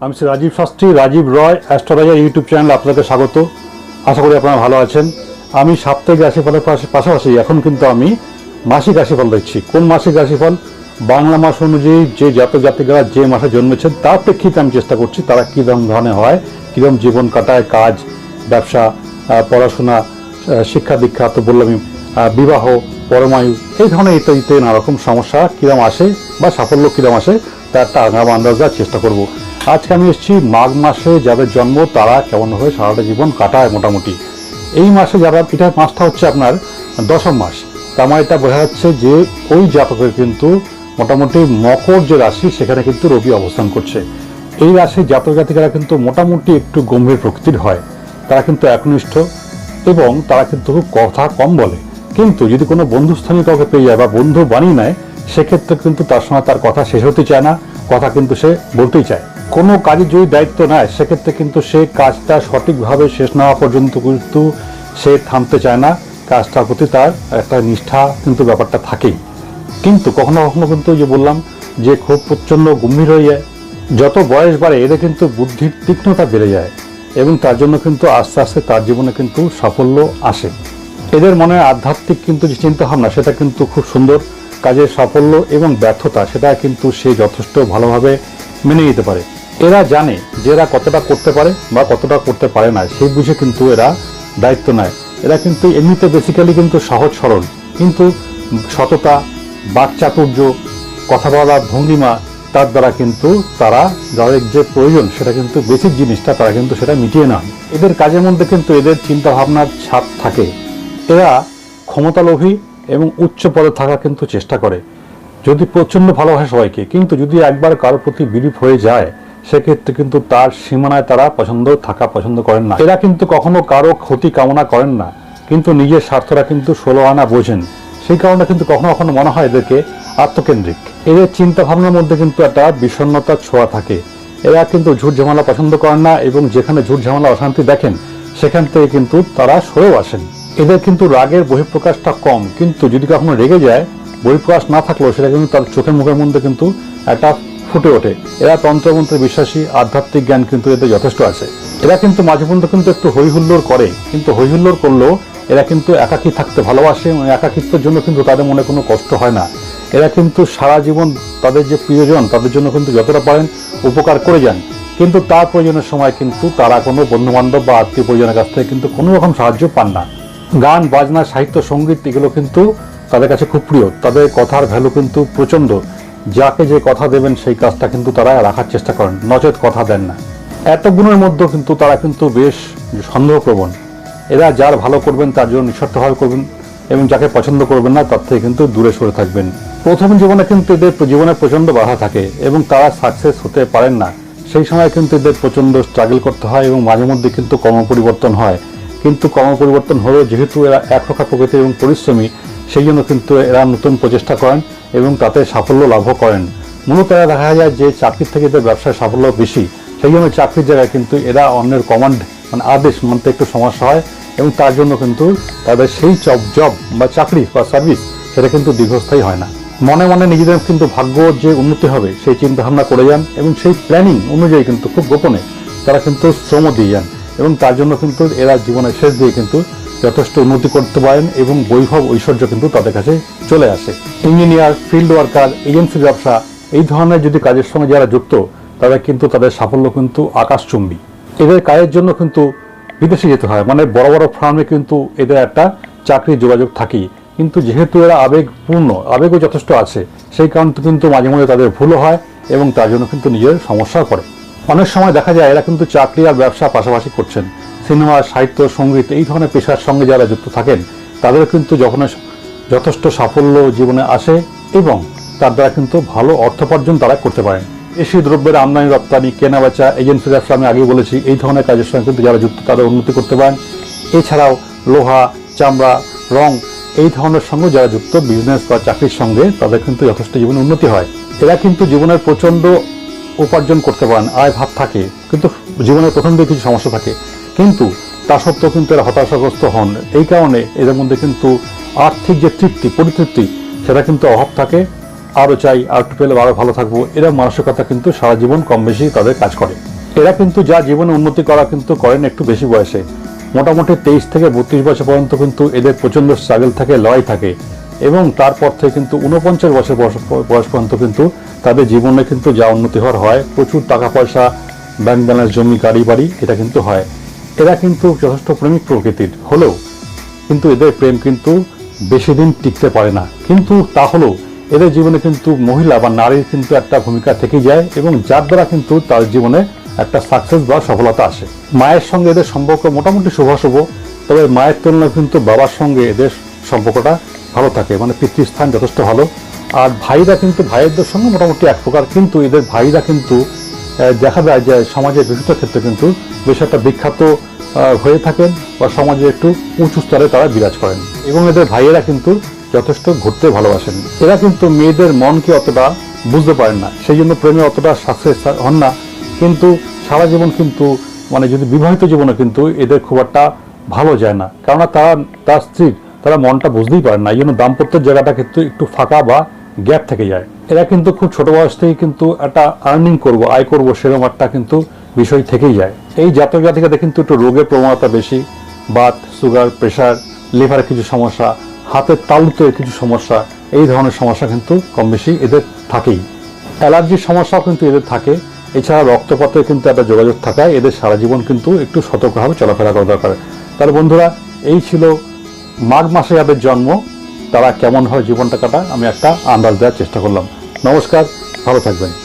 আমি Shri Rajiv Shastri, Rajiv Roy, astrologer YouTube channel আপনাকে স্বাগত। আশা করি আপনারা ভালো আছেন। আমি সাপ্তাহিক রাশিফলের পাশে- পাশাপাশি এখন কিন্তু আমি মাসিক রাশিফল দিচ্ছি কোন মাসিক রাশিফল? বাংলা মাস অনুযায়ী যে জাতক জাতিকারা যে মাসে জন্মেছেন, তার প্রেক্ষিতে আমি চেষ্টা করছি তারা কীরকম ধরনের হয়, কীরকম জীবন কাটায়, কাজ, ব্যবসা পড়াশোনা শিক্ষা দীক্ষা, তো বললাম বিবাহ, পরমায়ু, এই ধরনের ইত্যাদিতে নানা রকম সমস্যা কীরকম আসে বা সাফল্য কিরম আসে, তার একটা আগাম আন্দাজ দেওয়ার চেষ্টা করব। আজকে আমি এসেছি মাঘ মাসে যাদের জন্ম, তারা কেমনভাবে সারাটা জীবন কাটায় মোটামুটি। এই মাসে যারা, এটা মাসটা হচ্ছে আপনার দশম মাস। তার মানে এটা বোঝা যাচ্ছে যে ওই জাতকের কিন্তু মোটামুটি মকর যে রাশি, সেখানে কিন্তু রবি অবস্থান করছে। এই রাশির জাতক জাতিকারা কিন্তু মোটামুটি একটু গম্ভীর প্রকৃতির হয়। তারা কিন্তু একনিষ্ঠ এবং তারা কিন্তু খুব কথা কম বলে। কিন্তু যদি কোনো বন্ধুস্থানীয় কাউকে পেয়ে যায় বা বন্ধু বানিয়ে নেয়, সেক্ষেত্রে কিন্তু তার সঙ্গে তার কথা শেষ হতে চায় না, কথা কিন্তু সে বলতেই চায়। কোনো কাজে যদি দায়িত্ব নেয়, সেক্ষেত্রে কিন্তু সে কাজটা সঠিকভাবে শেষ না হওয়া পর্যন্ত কিন্তু সে থামতে চায় না। কাজটার প্রতি তার একটা নিষ্ঠা কিন্তু ব্যাপারটা থাকেই। কিন্তু কখনো কখনো কিন্তু যে বললাম যে খুব প্রচণ্ড গম্ভীর হয়ে যায়। যত বয়স বাড়ে, এদের কিন্তু বুদ্ধির তীক্ষ্ণতা বেড়ে যায় এবং তার জন্য কিন্তু আস্তে আস্তে তার জীবনে কিন্তু সাফল্য আসে। এদের মনে আধ্যাত্মিক কিন্তু যে চিন্তা ভাবনা সেটা কিন্তু খুব সুন্দর। কাজের সাফল্য এবং ব্যর্থতা, সেটা কিন্তু সে যথেষ্ট ভালোভাবে মেনে নিতে পারে। এরা জানে যে এরা কতটা করতে পারে বা কতটা করতে পারে না, সেই বুঝে কিন্তু এরা দায়িত্ব নেয়। এরা কিন্তু এমনিতে বেসিক্যালি কিন্তু সহজ সরল। কিন্তু সততা বাকচাতুর্য কথা বলার ভঙ্গিমা, তার দ্বারা কিন্তু তারা যাদের যে প্রয়োজন, সেটা কিন্তু বেসিক জিনিসটা তারা কিন্তু সেটা মিটিয়ে নেয়। এদের কাজের মধ্যে কিন্তু এদের চিন্তা ভাবনার ছাপ থাকে। এরা ক্ষমতালোভী এবং উচ্চ পদে থাকার কিন্তু চেষ্টা করে। যদি প্রচণ্ড ভালোবাসে সবাইকে, কিন্তু যদি একবার কারোর প্রতি বিলিপ হয়ে যায় সেক্ষেত্রে কিন্তু তার সীমানায় তারা পছন্দ, থাকা পছন্দ করেন না। এরা কিন্তু কখনো কারও ক্ষতি কামনা করেন না। কিন্তু নিজের স্বার্থরা কিন্তু ষোলো আনা বোঝেন। সেই কারণে কিন্তু কখনো কখনো মনে হয় এদেরকে আত্মকেন্দ্রিক। এদের চিন্তা ভাবনার মধ্যে কিন্তু একটা বিষণ্ণতার ছোঁয়া থাকে। এরা কিন্তু ঝুট ঝামেলা পছন্দ করেন না এবং যেখানে ঝুট ঝামেলা অশান্তি দেখেন, সেখান থেকে কিন্তু তারা সরেও আসেন। এদের কিন্তু রাগের বহিঃপ্রকাশটা কম। কিন্তু যদি কখনো রেগে যায়, বহিঃপ্রকাশ না থাকলেও সেটা কিন্তু তার চোখের মুখের মধ্যে কিন্তু একটা ফুটে ওঠে। এরা তন্ত্রমন্ত্রে বিশ্বাসী, আধ্যাত্মিক জ্ঞান কিন্তু এদের যথেষ্ট আছে। এরা কিন্তু মাঝে মধ্যে কিন্তু একটু হৈহুল্লোর করে, কিন্তু হৈহুল্লোর করলেও এরা কিন্তু একাকী থাকতে ভালোবাসে একাকিত্বের জন্য কিন্তু তাদের মনে কোনো কষ্ট হয় না। এরা কিন্তু সারা জীবন তাদের যে প্রিয়জন, তাদের জন্য কিন্তু যতটা পারেন উপকার করে যান। কিন্তু তার প্রয়োজনের সময় কিন্তু তারা কোনো বন্ধু বান্ধব বা আত্মীয় পরিজনের কাছ থেকে কিন্তু কোনো রকম সাহায্য পান না। গান, বাজনা, সাহিত্য, সংগীত এগুলো কিন্তু তাদের কাছে খুব প্রিয়। তাদের কথার ভ্যালু কিন্তু প্রচণ্ড। যাকে যে কথা দেবেন সেই কাজটা কিন্তু তারা রাখার চেষ্টা করেন। নচেত কথা দেন না। এত গুণের মধ্যেও কিন্তু তারা কিন্তু বেশ সন্দেহপ্রবণ। এরা যার ভালো করবেন, তার জন্য নিঃস্বার্থভাবে করবেন এবং যাকে পছন্দ করবেন না, তার থেকে কিন্তু দূরে সরে থাকবেন। প্রথম জীবনে কিন্তু এদের জীবনে প্রচণ্ড বাধা থাকে এবং তারা সাকসেস হতে পারেন না। সেই সময় কিন্তু এদের প্রচণ্ড স্ট্রাগল করতে হয় এবং মাঝে মধ্যে কিন্তু কর্ম পরিবর্তন হয়। কিন্তু কর্ম পরিবর্তন হলেও যেহেতু এরা একরক্ষা প্রকৃতি এবং পরিশ্রমী সেই জন্য কিন্তু এরা নতুন প্রচেষ্টা করেন এবং তাতে সাফল্য লাভও করেন। মূলত এরা দেখা যায় যে চাকরির থেকে এদের ব্যবসায় সাফল্য বেশি সেই জন্য চাকরির জায়গায় কিন্তু এরা অন্যের কমান্ড মানে আদেশ মানতে একটু সমস্যা হয় এবং তার জন্য কিন্তু তাদের সেই জব জব বা চাকরি বা সার্ভিস সেটা কিন্তু দীর্ঘস্থায়ী হয় না। মনে মনে নিজেদের কিন্তু ভাগ্য যে উন্নতি হবে, সেই চিন্তা ভাবনা করে যান এবং সেই প্ল্যানিং অনুযায়ী কিন্তু খুব গোপনে তারা কিন্তু শ্রম দিয়ে যান এবং তার জন্য কিন্তু এরা জীবনের শেষ দিয়ে কিন্তু যথেষ্ট উন্নতি করতে পারেন এবং বৈভব ঐশ্বর্য কিন্তু তাদের কাছে চলে আসে। ইঞ্জিনিয়ার, ফিল্ড ওয়ার্কার, এজেন্সির ব্যবসা, এই ধরনের যদি কাজের সঙ্গে যারা যুক্ত, তাদের কিন্তু তাদের সাফল্য কিন্তু আকাশচুম্বী। এদের কাজের জন্য কিন্তু বিদেশে যেতে হয়। মানে বড় বড় ফার্মে কিন্তু এদের একটা চাকরির যোগাযোগ থাকেই। কিন্তু যেহেতু এরা আবেগপূর্ণ, আবেগও যথেষ্ট আছে, সেই কারণে কিন্তু মাঝে মাঝে তাদের ভুলও হয় এবং তার জন্য কিন্তু নিজের সমস্যা করে অনেক সময় দেখা যায় এরা কিন্তু চাকরি আর ব্যবসা পাশাপাশি করছেন। সিনেমা, সাহিত্য, সংগীত, এই ধরনের পেশার সঙ্গে যারা যুক্ত থাকেন তাদের কিন্তু যখন যথেষ্ট সাফল্য জীবনে আসে এবং তার দ্বারা কিন্তু ভালো অর্থোপার্জন তারা করতে পারেন। কৃষি দ্রব্যের আমদানি রপ্তানি কেনা বেচা এজেন্সি ব্যবসা আমি আগে বলেছি, এই ধরনের কাজের সঙ্গে কিন্তু যারা যুক্ত তারা উন্নতি করতে পারেন। এছাড়াও লোহা, চামড়া, রং, এই ধরনের সঙ্গে যারা যুক্ত বিজনেস বা চাকরির সঙ্গে তাদের কিন্তু যথেষ্ট জীবনে উন্নতি হয়। এরা কিন্তু জীবনের প্রচণ্ড উপার্জন করতে পারেন, আয় ভাব থাকে, কিন্তু জীবনের প্রথম দিকে কিছু সমস্যা থাকে। কিন্তু তা সত্ত্বেও কিন্তু এরা হতাশাগ্রস্ত হন। এই কারণে এদের মধ্যে কিন্তু আর্থিক যে তৃপ্তি, পরিতৃপ্তি, সেটা কিন্তু অভাব থাকে। আরও চাই, আর একটু পেলে আরও ভালো থাকব। এরা মানসিকতা কিন্তু সারা জীবন কম বেশি তাদের কাজ করে। এরা কিন্তু যা জীবনে উন্নতি করা কিন্তু করেন একটু বেশি বয়সে। মোটামুটি তেইশ থেকে বত্রিশ বছর পর্যন্ত কিন্তু এদের প্রচণ্ড স্ট্রাগল থাকে, লড়াই থাকে। এবং তারপর থেকে কিন্তু উনপঞ্চাশ বছর বয়স বয়স পর্যন্ত কিন্তু তাদের জীবনে কিন্তু যা উন্নতি হওয়ার হয়, প্রচুর টাকা পয়সা ব্যাংক ব্যালেন্স জমি, গাড়ি, বাড়ি, এটা কিন্তু হয়। এরা কিন্তু যথেষ্ট প্রেমিক প্রকৃতির হলেও কিন্তু এদের প্রেম কিন্তু বেশি দিন টিকতে পারে না। কিন্তু তা হলেও এদের জীবনে কিন্তু মহিলা বা নারীর কিন্তু একটা ভূমিকা থেকে যায় এবং যার দ্বারা কিন্তু তার জীবনে একটা সাকসেস বা সফলতা আসে। মায়ের সঙ্গে এদের সম্পর্ক মোটামুটি শুভাশুভ, তবে মায়ের তুলনায় কিন্তু বাবার সঙ্গে এদের সম্পর্কটা ভালো থাকে মানে পিতৃস্থান যথেষ্ট ভালো। আর ভাইরা কিন্তু ভাইয়েরদের সঙ্গে মোটামুটি এক প্রকার, কিন্তু এদের ভাইরা কিন্তু দেখা যায় যে সমাজের বিভিন্ন ক্ষেত্রে কিন্তু বেশ একটা বিখ্যাত হয়ে থাকেন বা সমাজে একটু উঁচু স্তরে তারা বিরাজ করেন। এবং এদের ভাইয়েরা কিন্তু যথেষ্ট ঘুরতে ভালোবাসেন। এরা কিন্তু মেয়েদের মনকে অতটা বুঝতে পারেন না, সেই জন্য প্রেমে অতটা সাকসেস হন না। কিন্তু সারা জীবন কিন্তু মানে যদি বিবাহিত জীবনে কিন্তু এদের খুব একটা ভালো যায় না। কেননা তারা, তার স্ত্রী, তারা মনটা বুঝতেই পারেন না। এই জন্য দাম্পত্যের জায়গাটা কিন্তু একটু ফাঁকা বা গ্যাপ থেকে যায়। এরা কিন্তু খুব ছোট বয়স থেকে কিন্তু একটা আর্নিং করব, আয় করব সেরকম একটা কিন্তু বিষয় থেকেই যায়। এই জাতক জাতিকাদের কিন্তু একটু রোগের প্রবণতা বেশি, বাত সুগার প্রেশার লিভারের কিছু সমস্যা, হাতের তালুতে কিছু সমস্যা, এই ধরনের সমস্যা কিন্তু কম বেশি এদের থাকেই। অ্যালার্জির সমস্যাও কিন্তু এদের থাকে। এছাড়া রক্তপাতের কিন্তু একটা যোগাযোগ থাকায় এদের সারা জীবন কিন্তু একটু সতর্কভাবে চলাফেরা করা দরকার। তাহলে বন্ধুরা, এই ছিল মাঘ মাসে যাদের জন্ম তারা কেমনভাবে জীবনটা কাটায় আমি একটা আন্দাজ দেওয়ার চেষ্টা করলাম। নমস্কার ভালো থাকবেন।